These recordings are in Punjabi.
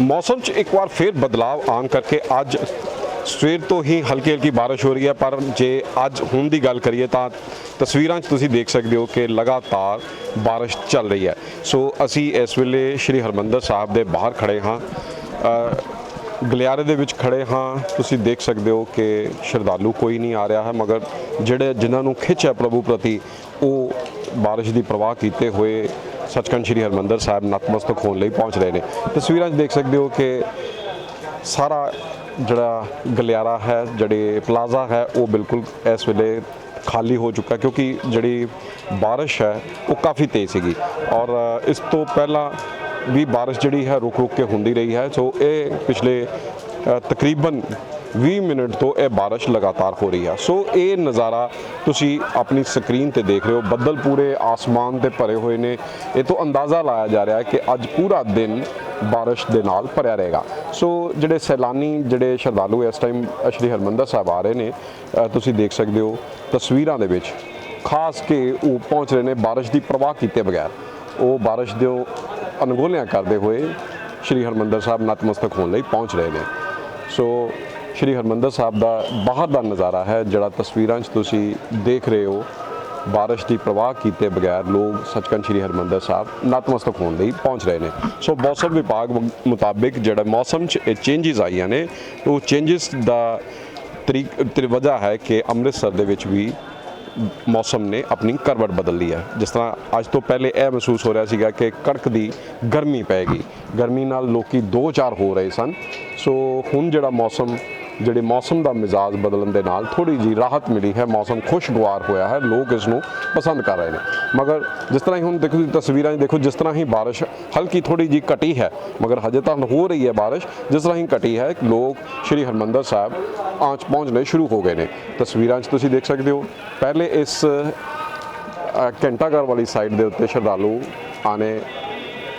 ਮੌਸਮ 'ਚ ਇੱਕ ਵਾਰ ਫੇਰ ਬਦਲਾਅ ਆਉਣ ਕਰਕੇ ਅੱਜ ਸਵੇਰ ਤੋਂ ਹੀ ਹਲਕੀ ਹਲਕੀ ਬਾਰਿਸ਼ ਹੋ ਰਹੀ ਹੈ, ਪਰ ਜੇ ਅੱਜ ਹੁਣ ਦੀ ਗੱਲ ਕਰੀਏ ਤਾਂ ਤਸਵੀਰਾਂ 'ਚ ਤੁਸੀਂ ਦੇਖ ਸਕਦੇ ਹੋ ਕਿ ਲਗਾਤਾਰ ਬਾਰਿਸ਼ ਚੱਲ ਰਹੀ ਹੈ। ਸੋ ਅਸੀਂ ਇਸ ਵੇਲੇ ਸ਼੍ਰੀ ਹਰਮੰਦਰ ਸਾਹਿਬ ਦੇ ਬਾਹਰ ਖੜੇ ਹਾਂ। ਗਲਿਆਰੇ ਦੇ ਵਿੱਚ ਖੜੇ ਹਾਂ। ਤੁਸੀਂ ਦੇਖ ਸਕਦੇ ਹੋ ਕਿ ਸ਼ਰਧਾਲੂ ਕੋਈ ਨਹੀਂ ਆ ਰਿਹਾ ਹੈ, ਮਗਰ ਜਿਹੜੇ ਜਿਨ੍ਹਾਂ ਨੂੰ ਖਿੱਚ ਹੈ ਪ੍ਰਭੂ ਪ੍ਰਤੀ, ਉਹ ਬਾਰਿਸ਼ ਦੀ ਪ੍ਰਵਾਹ ਕੀਤੇ ਹੋਏ ਸੱਚਖੰਡ ਸ਼੍ਰੀ ਹਰਮੰਦਰ ਸਾਹਿਬ ਨਤਮਸਤਕ ਹੋਣ ਲਈ ਪਹੁੰਚ ਰਹੇ ਨੇ। ਤਸਵੀਰਾਂ 'ਚ ਦੇਖ ਸਕਦੇ ਹੋ ਕਿ ਸਾਰਾ ਜਿਹੜਾ ਗਲਿਆਰਾ ਹੈ, ਜਿਹੜੇ ਪਲਾਜ਼ਾ ਹੈ, ਉਹ ਬਿਲਕੁਲ ਇਸ ਵੇਲੇ ਖਾਲੀ ਹੋ ਚੁੱਕਾ ਕਿਉਂਕਿ ਜਿਹੜੀ ਬਾਰਿਸ਼ ਹੈ, ਉਹ ਕਾਫੀ ਤੇਜ਼ ਸੀਗੀ। ਔਰ ਇਸ ਤੋਂ ਪਹਿਲਾਂ ਵੀ ਬਾਰਿਸ਼ ਜਿਹੜੀ ਹੈ ਰੁਕ ਰੁਕ ਕੇ ਹੁੰਦੀ ਰਹੀ ਹੈ। ਸੋ ਇਹ ਪਿਛਲੇ ਤਕਰੀਬਨ 20 ਮਿੰਟ ਤੋਂ ਇਹ ਬਾਰਿਸ਼ ਲਗਾਤਾਰ ਹੋ ਰਹੀ ਹੈ ਸੋ ਇਹ ਨਜ਼ਾਰਾ ਤੁਸੀਂ ਆਪਣੀ ਸਕਰੀਨ ਤੇ ਦੇਖ ਰਹੇ ਹੋ। ਬੱਦਲ ਪੂਰੇ ਆਸਮਾਨ ਤੇ ਭਰੇ ਹੋਏ ਨੇ। ਇਹ ਤੋਂ ਅੰਦਾਜ਼ਾ ਲਾਇਆ ਜਾ ਰਿਹਾ ਹੈ ਕਿ ਅੱਜ ਪੂਰਾ ਦਿਨ ਬਾਰਿਸ਼ ਦੇ ਨਾਲ ਭਰਿਆ ਰਹੇਗਾ। ਸੋ ਜਿਹੜੇ ਸੈਲਾਨੀ, ਜਿਹੜੇ ਸ਼ਰਧਾਲੂ ਇਸ ਟਾਈਮ ਸ਼੍ਰੀ ਹਰਮੰਦਰ ਸਾਹਿਬ ਆ ਰਹੇ ਨੇ ਤੁਸੀਂ ਦੇਖ ਸਕਦੇ ਹੋ ਤਸਵੀਰਾਂ ਦੇ ਵਿੱਚ। ਖਾਸ ਕੇ ਉਹ ਪਹੁੰਚ ਰਹੇ ਨੇ ਬਾਰਿਸ਼ ਦੀ ਪ੍ਰਵਾਹ ਕੀਤੇ ਬਗੈਰ। ਉਹ ਬਾਰਿਸ਼ ਦੇ ਅਨਗੋਲਿਆਂ ਕਰਦੇ ਹੋਏ ਸ਼੍ਰੀ ਹਰਮੰਦਰ ਸਾਹਿਬ ਨਤਮਸਤਕ ਹੋਣ ਲਈ ਪਹੁੰਚ ਰਹੇ ਨੇ। ਸੋ ਸ਼੍ਰੀ ਹਰਮੰਦਰ ਸਾਹਿਬ ਦਾ ਬਾਹਰ ਦਾ ਨਜ਼ਾਰਾ ਹੈ, ਜਿਹੜਾ ਤਸਵੀਰਾਂ 'ਚ ਤੁਸੀਂ ਦੇਖ ਰਹੇ ਹੋ। ਬਾਰਿਸ਼ ਦੀ ਪ੍ਰਵਾਹ ਕੀਤੇ ਬਗੈਰ ਲੋਕ ਸੱਚਖੰਡ ਸ਼੍ਰੀ ਹਰਮੰਦਰ ਸਾਹਿਬ ਨਤਮਸਤਕ ਹੋਣ ਲਈ ਪਹੁੰਚ ਰਹੇ ਨੇ। ਸੋ ਮੌਸਮ ਵਿਭਾਗ ਮੁਤਾਬਿਕ ਜਿਹੜਾ ਮੌਸਮ 'ਚ ਇਹ ਚੇਂਜਸ ਆਈਆਂ ਨੇ ਉਹ ਚੇਂਜਸ ਦਾ ਤਰੀਕ ਤਰੀ ਵਜ੍ਹਾ ਹੈ ਕਿ ਅੰਮ੍ਰਿਤਸਰ ਦੇ ਵਿੱਚ ਵੀ ਮੌਸਮ ਨੇ ਆਪਣੀ ਕਰਵਟ ਬਦਲ ਲਈ ਹੈ। ਜਿਸ ਤਰ੍ਹਾਂ ਅੱਜ ਤੋਂ ਪਹਿਲੇ ਇਹ ਮਹਿਸੂਸ ਹੋ ਰਿਹਾ ਸੀਗਾ ਕਿ ਕੜਕ ਦੀ ਗਰਮੀ ਪੈਗੀ ਗਰਮੀ ਨਾਲ ਲੋਕੀ ਦੋ ਚਾਰ ਹੋ ਰਹੇ ਸਨ। ਸੋ ਹੁਣ ਜਿਹੜਾ ਮੌਸਮ ਜਿਹੜੇ ਮੌਸਮ ਦਾ ਮਿਜ਼ਾਜ ਬਦਲਣ ਦੇ ਨਾਲ ਥੋੜੀ ਜੀ ਰਾਹਤ ਮਿਲੀ ਹੈ ਮੌਸਮ ਖੁਸ਼ਗਵਾਰ ਹੋਇਆ ਹੈ ਲੋਕ ਇਸ ਨੂੰ ਪਸੰਦ ਕਰ ਰਹੇ ਨੇ। ਮਗਰ ਜਿਸ ਤਰ੍ਹਾਂ ਹੀ ਹੁਣ ਦੇਖੋ ਤੁਸੀਂ ਤਸਵੀਰਾਂ 'ਚ ਦੇਖੋ ਜਿਸ ਤਰ੍ਹਾਂ ਹੀ ਬਾਰਿਸ਼ ਹਲਕੀ ਥੋੜੀ ਜੀ ਘਟੀ ਹੈ ਮਗਰ ਹਜੇ ਤਾਂ ਹੋ ਰਹੀ ਹੈ ਬਾਰਿਸ਼ ਜਿਸ ਤਰ੍ਹਾਂ ਹੀ ਘਟੀ ਹੈ ਲੋਕ ਸ਼੍ਰੀ ਹਰਮੰਦਰ ਸਾਹਿਬ ਆਂਚ ਪਹੁੰਚਣੇ ਸ਼ੁਰੂ ਹੋ ਗਏ ਨੇ। ਤਸਵੀਰਾਂ 'ਚ ਤੁਸੀਂ ਦੇਖ ਸਕਦੇ ਹੋ ਪਹਿਲੇ ਇਸ ਅ, ਘੰਟਾਘਰ ਵਾਲੀ ਸਾਈਡ ਦੇ ਉੱਤੇ ਸ਼ਰਧਾਲੂ ਆਣੇ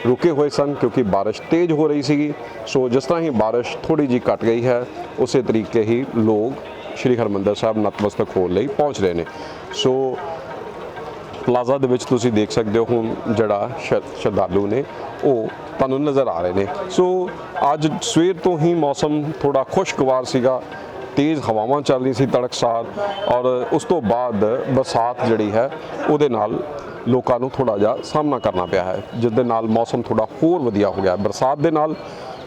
ਰੁਕੇ ਹੋਏ ਸਨ ਕਿਉਂਕਿ ਬਾਰਿਸ਼ ਤੇਜ਼ ਹੋ ਰਹੀ ਸੀਗੀ। ਸੋ ਜਿਸ ਤਰ੍ਹਾਂ ਹੀ ਬਾਰਿਸ਼ ਥੋੜੀ ਜੀ ਘਟ ਗਈ ਹੈ, ਉਸੇ ਤਰੀਕੇ ਹੀ ਲੋਕ ਸ਼੍ਰੀ ਹਰਮੰਦਰ ਸਾਹਿਬ ਨਤਮਸਤਕ ਹੋਣ ਲਈ ਪਹੁੰਚ ਰਹੇ ਨੇ। ਸੋ ਪਲਾਜ਼ਾ ਦੇ ਵਿੱਚ ਤੁਸੀਂ ਦੇਖ ਸਕਦੇ ਹੋ ਹੁਣ ਜਿਹੜਾ ਸ਼ਰਧਾਲੂ ਨੇ, ਉਹ ਤੁਹਾਨੂੰ ਨਜ਼ਰ ਆ ਰਹੇ ਨੇ। ਸੋ ਅੱਜ ਸਵੇਰ ਤੋਂ ਹੀ ਮੌਸਮ ਥੋੜਾ ਖੁਸ਼ਗਵਾਰ ਸੀਗਾ। ਤੇਜ਼ ਹਵਾਵਾਂ ਚੱਲ ਰਹੀ ਸੀ ਤੜਕਸਾਰ ਔਰ ਉਸ ਤੋਂ ਬਾਅਦ ਬਰਸਾਤ ਜਿਹੜੀ ਹੈ ਉਹਦੇ ਨਾਲ ਲੋਕਾਂ ਨੂੰ ਥੋੜਾ ਜਿਹਾ ਸਾਹਮਣਾ ਕਰਨਾ ਪਿਆ ਹੈ ਜਿਸ ਦੇ ਨਾਲ ਮੌਸਮ ਥੋੜਾ ਹੋਰ ਵਧੀਆ ਹੋ ਗਿਆ। ਬਰਸਾਤ ਦੇ ਨਾਲ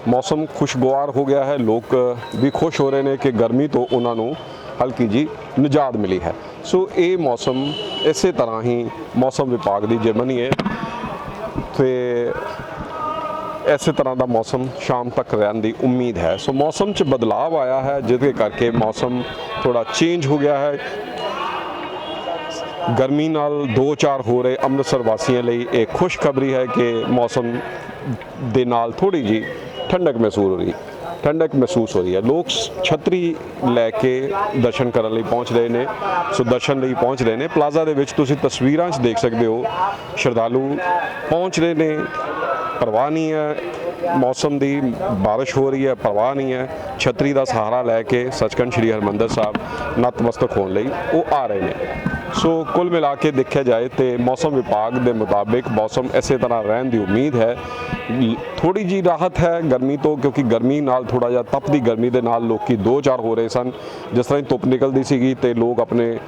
ਮੌਸਮ ਖੁਸ਼ਗਵਾਰ ਹੋ ਗਿਆ ਹੈ, ਲੋਕ ਵੀ ਖੁਸ਼ ਹੋ ਰਹੇ ਨੇ ਕਿ ਗਰਮੀ ਤੋਂ ਉਹਨਾਂ ਨੂੰ ਹਲਕੀ ਜੀ ਨਿਜਾਤ ਮਿਲੀ ਹੈ। ਸੋ ਇਹ ਮੌਸਮ ਇਸੇ ਤਰ੍ਹਾਂ ਹੀ ਮੌਸਮ ਵਿਭਾਗ ਦੀ ਜੇ ਮੰਨੀਏ ਤੇ ਇਸੇ ਤਰ੍ਹਾਂ ਦਾ ਮੌਸਮ ਸ਼ਾਮ ਤੱਕ ਰਹਿਣ ਦੀ ਉਮੀਦ ਹੈ। ਸੋ ਮੌਸਮ 'ਚ ਬਦਲਾਅ ਆਇਆ ਹੈ, ਜਿਹਦੇ ਕਰਕੇ ਮੌਸਮ ਥੋੜਾ ਚੇਂਜ ਹੋ ਗਿਆ ਹੈ। ਗਰਮੀ ਨਾਲ 2-4 ਹੋ ਰਹੇ ਅੰਮ੍ਰਿਤਸਰ ਵਾਸੀਆਂ ਲਈ ਇਹ ਖੁਸ਼ਖਬਰੀ ਹੈ ਕਿ ਮੌਸਮ ਦੇ ਨਾਲ ਥੋੜੀ ਜੀ ਠੰਡਕ ਮਹਿਸੂਸ ਹੋ ਰਹੀ, ਠੰਡਕ ਮਹਿਸੂਸ ਹੋ ਰਹੀ ਹੈ। ਲੋਕ ਛਤਰੀ ਲੈ ਕੇ ਦਰਸ਼ਨ ਕਰਨ ਲਈ ਪਹੁੰਚ ਰਹੇ ਨੇ। ਸੋ ਦਰਸ਼ਨ ਲਈ ਪਹੁੰਚ ਰਹੇ ਨੇ। ਪਲਾਜ਼ਾ ਦੇ ਵਿੱਚ ਤੁਸੀਂ ਤਸਵੀਰਾਂ 'ਚ ਦੇਖ ਸਕਦੇ ਹੋ, ਸ਼ਰਧਾਲੂ ਪਹੁੰਚ ਰਹੇ ਨੇ। ਪਰਵਾਹ ਨਹੀਂ ਹੈ। ਮੌਸਮ ਦੀ ਬਾਰਿਸ਼ ਹੋ ਰਹੀ ਹੈ, ਪਰਵਾਹ ਨਹੀਂ ਹੈ। ਛਤਰੀ ਦਾ ਸਹਾਰਾ ਲੈ ਕੇ ਸੱਚਖੰਡ ਸ੍ਰੀ ਹਰਮੰਦਰ ਸਾਹਿਬ ਨਤਮਸਤਕ ਹੋਣ ਲਈ ਉਹ ਆ ਰਹੇ ਨੇ। ਸੋ ਕੁੱਲ ਮਿਲਾ ਕੇ ਦੇਖਿਆ ਜਾਏ ਤੇ ਮੌਸਮ ਵਿਭਾਗ ਦੇ ਮੁਤਾਬਿਕ ਮੌਸਮ ਇਸੇ ਤਰ੍ਹਾਂ ਰਹਿਣ ਦੀ ਉਮੀਦ ਹੈ। ਥੋੜੀ ਜੀ ਰਾਹਤ ਹੈ ਗਰਮੀ ਤੋਂ ਕਿਉਂਕਿ ਗਰਮੀ ਨਾਲ ਥੋੜਾ ਜਿਹਾ ਤਪਦੀ ਗਰਮੀ ਦੇ ਨਾਲ ਲੋਕੀ ਦੋ ਚਾਰ ਹੋ ਰਹੇ ਸਨ। ਜਿਸ ਤਰ੍ਹਾਂ ਹੀ ਧੁੱਪ ਨਿਕਲਦੀ ਸੀਗੀ ਤੇ ਲੋਕ ਆਪਣੇ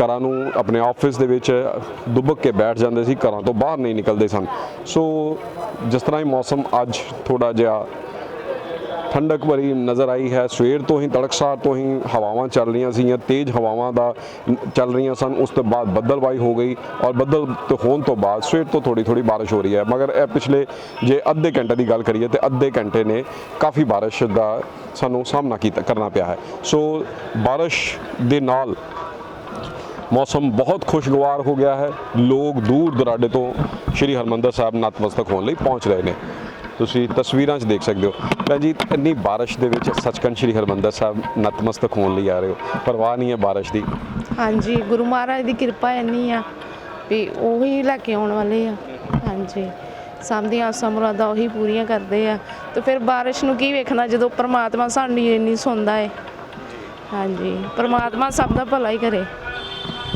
ਘਰਾਂ ਨੂੰ, ਆਪਣੇ ਆਫਿਸ ਦੇ ਵਿੱਚ ਦੁਬਕ ਕੇ ਬੈਠ ਜਾਂਦੇ ਸੀ, ਘਰਾਂ ਤੋਂ ਬਾਹਰ ਨਹੀਂ ਨਿਕਲਦੇ ਸਨ। ਸੋ ਜਿਸ ਤਰ੍ਹਾਂ ਹੀ ਮੌਸਮ ਅੱਜ ਥੋੜਾ ਜਿਹਾ ਠੰਡਕ ਭਰੀ ਨਜ਼ਰ ਆਈ ਹੈ। ਸਵੇਰ ਤੋਂ ਹੀ ਤੜਕਸਾਰ ਤੋਂ ਹੀ ਹਵਾਵਾਂ ਚੱਲ ਰਹੀਆਂ ਸੀਗੀਆਂ। ਤੇਜ਼ ਹਵਾਵਾਂ ਦਾ ਚੱਲ ਰਹੀਆਂ ਸਨ। ਉਸ ਤੋਂ ਬਾਅਦ ਬੱਦਲਵਾਈ ਹੋ ਗਈ ਔਰ ਬੱਦਲ ਤੋਂ ਹੋਣ ਤੋਂ ਬਾਅਦ ਸਵੇਰ ਤੋਂ ਥੋੜੀ ਥੋੜੀ ਬਾਰਿਸ਼ ਹੋ ਰਹੀ ਹੈ। ਮਗਰ ਇਹ ਪਿਛਲੇ ਜੇ ਅੱਧੇ ਘੰਟੇ ਦੀ ਗੱਲ ਕਰੀਏ ਤੇ ਅੱਧੇ ਘੰਟੇ ਨੇ ਕਾਫੀ ਬਾਰਿਸ਼ ਦਾ ਸਾਨੂੰ ਸਾਹਮਣਾ ਕੀਤਾ, ਕਰਨਾ ਪਿਆ ਹੈ। ਸੋ ਬਾਰਿਸ਼ ਦੇ ਨਾਲ ਮੌਸਮ ਬਹੁਤ ਖੁਸ਼ਗਵਾਰ ਹੋ ਗਿਆ ਹੈ। ਲੋਕ ਦੂਰ ਦਰਾਡੇ ਤੋਂ ਸ਼੍ਰੀ ਹਰਮੰਦਰ ਸਾਹਿਬ ਨਤਮਸਤਕ ਹੋਣ ਲਈ ਪਹੁੰਚ ਰਹੇ ਨੇ। ਤੁਸੀਂ ਤਸਵੀਰਾਂ 'ਚ ਦੇਖ ਸਕਦੇ ਹੋ। ਭੈਣ ਜੀ, ਇੰਨੀ ਬਾਰਿਸ਼ ਦੇ ਵਿੱਚ ਸੱਚਖੰਡ ਸ਼੍ਰੀ ਹਰਮੰਦਰ ਸਾਹਿਬ ਨਤਮਸਤਕ ਹੋਣ ਲਈ ਆ ਰਹੇ ਹੋ। ਪਰਵਾਹ ਨਹੀਂ ਹੈ ਬਾਰਿਸ਼ ਦੀ। ਹਾਂਜੀ, ਗੁਰੂ ਮਹਾਰਾਜ ਦੀ ਕਿਰਪਾ ਇੰਨੀ ਆ ਵੀ ਉਹੀ ਲੈ ਕੇ ਆਉਣ ਵਾਲੇ ਆ। ਹਾਂਜੀ ਸਭ ਦੀਆਂ ਆਸਾਂ ਮੁਰਾਦਾਂ ਉਹੀ ਪੂਰੀਆਂ ਕਰਦੇ ਆ। ਤੇ ਫਿਰ ਬਾਰਿਸ਼ ਨੂੰ ਕੀ ਵੇਖਣਾ ਜਦੋਂ ਪ੍ਰਮਾਤਮਾ ਸਾਡੀ ਇੰਨੀ ਸੁਣਦਾ ਏ? ਹਾਂਜੀ, ਪ੍ਰਮਾਤਮਾ ਸਭ ਦਾ ਭਲਾ ਹੀ ਕਰੇ।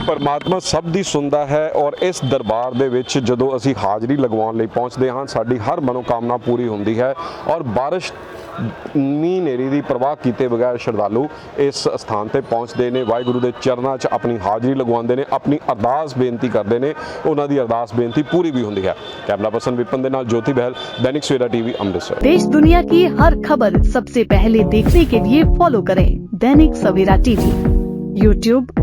ਪਰਮਾਤਮਾ ਸਭ ਦੀ ਸੁਣਦਾ ਹੈ ਔਰ ਇਸ ਦਰਬਾਰ ਦੇ ਵਿੱਚ ਜਦੋਂ ਅਸੀਂ ਹਾਜ਼ਰੀ ਲਗਵਾਉਣ ਲਈ ਪਹੁੰਚਦੇ ਹਾਂ ਸਾਡੀ ਹਰ ਮਨੋਕਾਮਨਾ ਪੂਰੀ ਹੁੰਦੀ ਹੈ ਔਰ ਬਾਰਿਸ਼ ਮੀਂਹ ਨੇਰੀ ਦੀ ਪ੍ਰਵਾਹ ਕੀਤੇ ਬਗੈਰ ਸ਼ਰਧਾਲੂ ਇਸ ਸਥਾਨ ਤੇ ਪਹੁੰਚਦੇ ਨੇ ਵਾਹਿਗੁਰੂ ਦੇ ਚਰਨਾਂ 'ਚ ਆਪਣੀ ਹਾਜ਼ਰੀ ਲਗਵਾਉਂਦੇ ਨੇ ਆਪਣੀ ਅਰਦਾਸ ਬੇਨਤੀ ਕਰਦੇ ਨੇ ਉਹਨਾਂ ਦੀ ਅਰਦਾਸ ਬੇਨਤੀ ਪੂਰੀ ਵੀ ਹੁੰਦੀ ਹੈ ਕੈਮਰਾ ਪਰਸਨ ਵਿਪਨ ਦੇ ਨਾਲ ਜੋਤੀ ਬਹਿਲ ਦੈਨਿਕ ਸਵੇਰਾ ਟੀਵੀ ਅੰਮ੍ਰਿਤਸਰ देश दुनिया की हर खबर सबसे पहले देखने के लिए फॉलो करें दैनिक सवेरा टीवी यूट्यूब